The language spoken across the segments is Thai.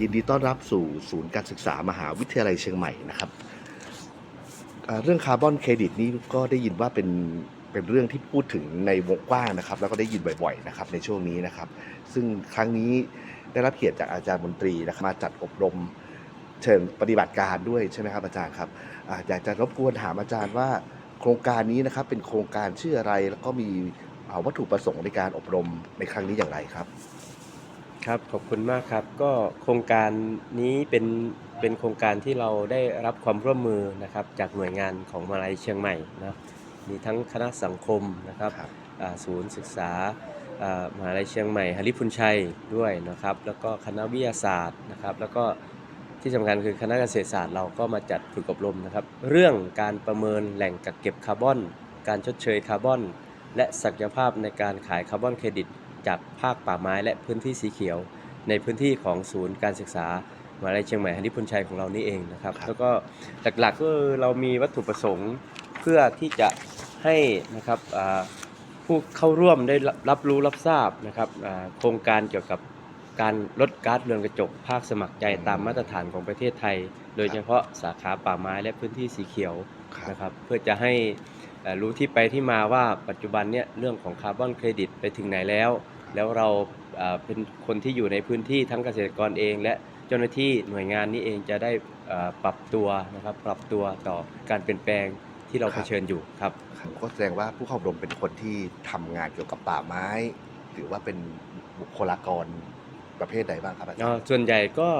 ยินดีต้อนรับสู่ศูนย์การศึกษามหาวิทยาลัยเชียงใหม่นะครับเรื่องคาร์บอนเครดิตนี่ก็ได้ยินว่าเป็นเป็นเรื่องที่พูดถึงในวงกว้างนะครับ แล้วก็ได้ยินบ่อยๆนะครับในช่วงนี้นะครับ ซึ่งครั้งนี้ได้รับเกียรติจากอาจารย์มนตรีนะครับมาจัดอบรมเชิงปฏิบัติการด้วยใช่ไหมครับอาจารย์ครับอยากจะรบกวนถามอาจารย์ว่าโครงการนี้นะครับเป็นโครงการชื่ออะไรแล้วก็มีวัตถุประสงค์ในการอบรมในครั้งนี้อย่างไรครับ ครับ ขอบคุณมากครับ ก็โครงการนี้เป็นเป็นโครงการที่เราได้รับความร่วมมือนะครับ จากหน่วยงานของมหาลัยเชียงใหม่นะมีทั้งคณะสังคมนะครับครับ อ่าศูนย์ศึกษาอ่ามหาลัยเชียงใหม่หริพุนชัยด้วยนะครับ แล้วก็คณะวิทยาศาสตร์นะครับ แล้วก็ที่สำคัญคือคณะเกษตรศาสตร์เราก็มาจัดฝึกอบรมนะครับ เรื่องการประเมินแหล่งกักเก็บคาร์บอน การชดเชยคาร์บอน และศักยภาพในการขายคาร์บอนเครดิต จากภาคป่าไม้และพื้นที่สีเขียว ในพื้นที่ของศูนย์การศึกษามหาวิทยาลัยเชียงใหม่หริพุนชัยของเรานี่เองนะครับครับแล้วก็หลักๆก็คือเรามีวัตถุประสงค์เพื่อที่จะให้นะครับอ่าผู้เข้าร่วมได้รับรับรู้รับทราบนะครับอ่าโครงการเกี่ยวกับการลดก๊าซเรือนกระจกภาคสมัครใจตามมาตรฐานของประเทศไทย โดยเฉพาะสาขาป่าไม้และพื้นที่สีเขียวครับนะครับ เพื่อจะให้เอ่อ รู้ที่ไปที่มาว่าปัจจุบันเนี่ยเรื่องของคาร์บอนเครดิตไปถึงไหนแล้ว แล้วเราเอ่อเป็นคนที่อยู่ในพื้นที่ทั้งเกษตรกรเอง และเจ้าหน้าที่หน่วยงานนี้เองจะได้เอ่อปรับตัวนะครับปรับตัวต่อการเปลี่ยนแปลงที่เราครัเผบชิญอยู่ครับครับก็แสดงว่าผู้เข้าอบรมเป็นคนที่ทำงานเกี่ยวกับป่าไม้ หรือว่าเป็นบุคลากร ประเภทใดบ้างครับอาจารเอ่อย์ ส่วนใหญ่ก็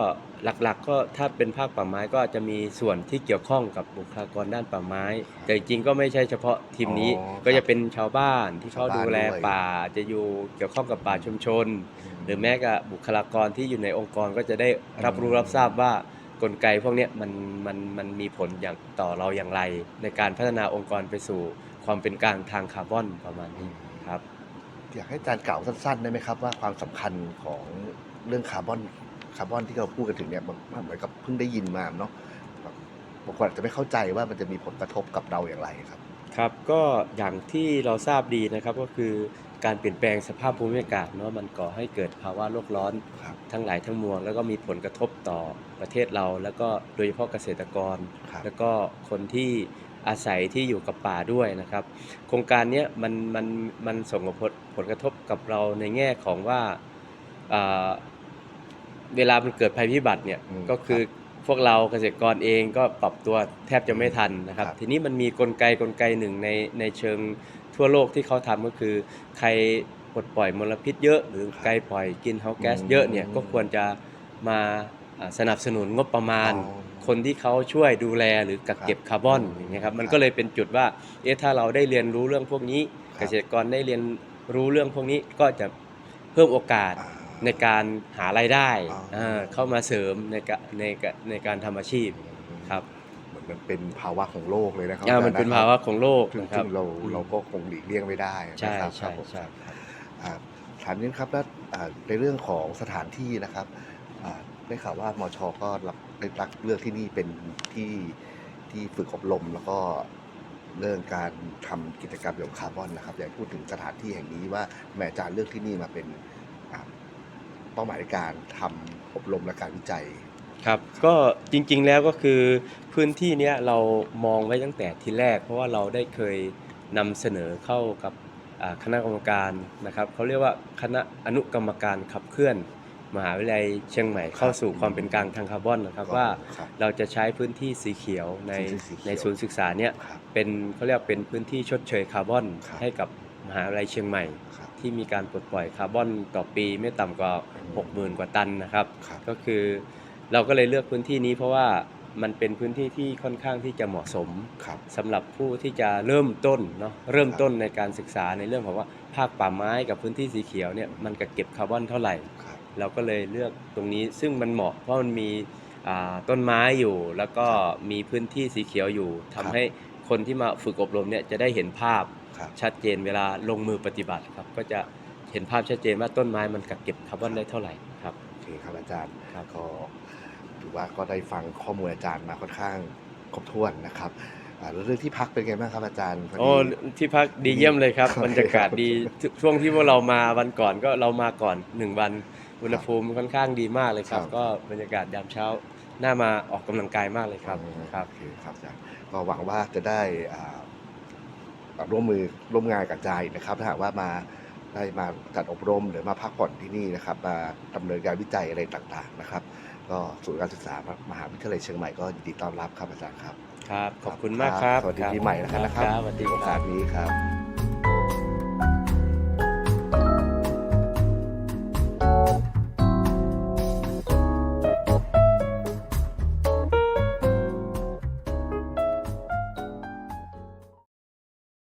หลักๆก็ถ้าเป็นภาคป่าไม้ก็จะมีส่วนที่เกี่ยวข้องกับบุคลากรด้านป่าไม้ แต่จริงๆก็ไม่ใช่เฉพาะทีมนี้อ๋อก็จะเป็นชาวบ้านที่เขาชาวบ้านดูแลด้วยป่าจะอยู่เกี่ยวข้องกับป่าชุมชน หรือแม้กับบุคลากรที่อยู่ในองค์กรก็จะได้รับรู้อืม รับทราบว่ากลไกพวกเนี้ยมันมันมันมีผลอย่างต่อเราอย่างไร ในการพัฒนาองค์กรไปสู่ความเป็นกลางทางคาร์บอนประมาณนี้ครับ อยากให้อาจารย์กล่าวสั้นๆได้ไหมครับว่าความสำคัญของ เรื่องคาร์บอนคาร์บอนที่เราพูดกันถึงเนี่ยมันมันเหมือนกับเพิ่งได้ยินมาเนาะแบบบางคนอาจจะไม่เข้าใจว่ามันจะมีผลกระทบกับเราอย่างไรครับ ครับก็อย่างที่เราทราบดีนะครับก็คือการเปลี่ยนแปลงสภาพภูมิอากาศเนาะมันก่อให้เกิดภาวะโลกร้อนครับทั้งหลายทั้งมวลแล้วก็มีผลกระทบต่อประเทศเรา แล้วก็โดยเฉพาะเกษตรกรครับแล้วก็คนที่อาศัยที่อยู่กับป่าด้วยนะครับ โครงการเนี้ยมันมันมันส่งผลผลกระทบกับเราในแง่ของว่าอ่า เวลามันเกิดภัยพิบัติเนี่ยอืมก็คือพวกเราเกษตรกรเองก็ปรับตัวแทบจะไม่ทันนะครับ ครับ ทีนี้มันมีกลไกกลไกหนึ่งในในเชิงทั่วโลกที่เขาทำก็คือ ใครปลดปล่อยมลพิษเยอะ หรือใครปล่อยกินเฮาแก๊สเยอะเนี่ยอืมก็ควรจะมาอ่าสนับสนุนงบประมาณ อ๋อ คนที่เขาช่วยดูแลหรือกักเก็บคาร์บอนอืมอย่างเงี้ยครับมันครับก็เลยเป็นจุดว่าเอ๊ะถ้าเราได้เรียนรู้เรื่องพวกนี้ ครับเกษตรกรได้เรียนรู้เรื่องพวกนี้ก็จะเพิ่มโอกาสอ่า ในการหารายได้อ๋อ เออเข้ามาเสริมในกะในกะในการทำอาชีพครับเหมือนมันเป็นภาวะของโลกเลยนะครับอ่ามันเป็นภาวะของโลกซึ่งนะครับซึ่งเราอืมเราก็คงหลีกเลี่ยงไม่ได้ใช่นะครับใช่ครับผมใช่อ่าถามนิดครับแล้วอ่าในเรื่องของสถานที่นะครับอ่าได้ข่าวว่ามชก็รับได้รับเลือกที่นี่เป็นที่ที่ฝึกอบรมแล้วก็เรื่องการทำกิจกรรมเกี่ยวกับคาร์บอนนะครับอยากให้พูดถึงสถานที่แห่งนี้ว่าแม่อาจารย์เลือกที่นี่มาเป็นอ่า เป้าหมายในการทำอบรมและการวิจัย ครับ ก็จริงๆแล้วก็คือพื้นที่เนี้ยเรามองไว้ตั้งแต่ทีแรก เพราะว่าเราได้เคยนำเสนอเข้ากับอ่าคณะกรรมการนะครับเขาเรียกว่าคณะอนุกรรมการขับเคลื่อน มหาวิทยาลัยเชียงใหม่เข้าสู่ความเป็นกลางทางคาร์บอนนะครับครับว่าครับเราจะใช้พื้นที่สีเขียวในพื้นที่สีเขียวในศูนย์ศึกษาเนี้ยครับเป็นเขาเรียกว่าเป็นพื้นที่ชดเชยคาร์บอนครับให้กับมหาวิทยาลัยเชียงใหม่ครับ ที่มีการปลดปล่อยคาร์บอนต่อปีไม่ต่ำกว่า 60,000 กว่าตันนะครับ ครับ ก็คือเราก็เลยเลือกพื้นที่นี้เพราะว่ามันเป็นพื้นที่ที่ค่อนข้างที่จะเหมาะสมครับ สำหรับผู้ที่จะเริ่มต้นเนาะเริ่มครับต้นในการศึกษาในเรื่องของว่าภาคป่าไม้กับพื้นที่สีเขียวเนี่ยมันกักเก็บคาร์บอนเท่าไหร่ ครับ เราก็เลยเลือกตรงนี้ซึ่งมันเหมาะเพราะมันมีอ่าต้นไม้อยู่ แล้วก็มีพื้นที่สีเขียวอยู่ทำครับให้คนที่มาฝึกอบรมเนี่ยจะได้เห็นภาพ ครับชัดเจนเวลาลงมือปฏิบัติครับก็จะเห็นภาพชัดเจนว่าต้นไม้มันกักเก็บคาร์บอนได้เท่าไหร่ครับโอเคครับอาจารย์ครับก็ถือว่าก็ได้ฟังข้อมูลอาจารย์มาค่อนข้างครบถ้วนนะครับอ่าแล้วเรื่องที่พักเป็นไงบ้างครับอาจารย์พอดีโอ้ที่พักดีเยี่ยมเลยครับโอเคบรรยากาศดีช่วงที่พวกเรามาวันก่อนก็เรามาก่อนหนึ่งวันอุณหภูมิค่อนข้างดีมากเลยครับครับก็บรรยากาศยามเช้าน่ามาออกกำลังกายมากเลยครับครับโอเคครับอาจารย์ก็หวังว่าจะได้อ่า ร่วมมือร่วมงานกับใจนะครับ ถ้าหากว่ามาได้มาจัดอบรมหรือมาพักผ่อนที่นี่นะครับ มาดำเนินการวิจัยอะไรต่างๆนะครับ ก็ศูนย์การศึกษามหาวิทยาลัยเชียงใหม่ก็ยินดีต้อนรับครับอาจารย์ครับครับ ขอบคุณมากครับ สวัสดีปีใหม่แล้วกันนะครับครับสวัสดีโอคการัสบนี้ครับ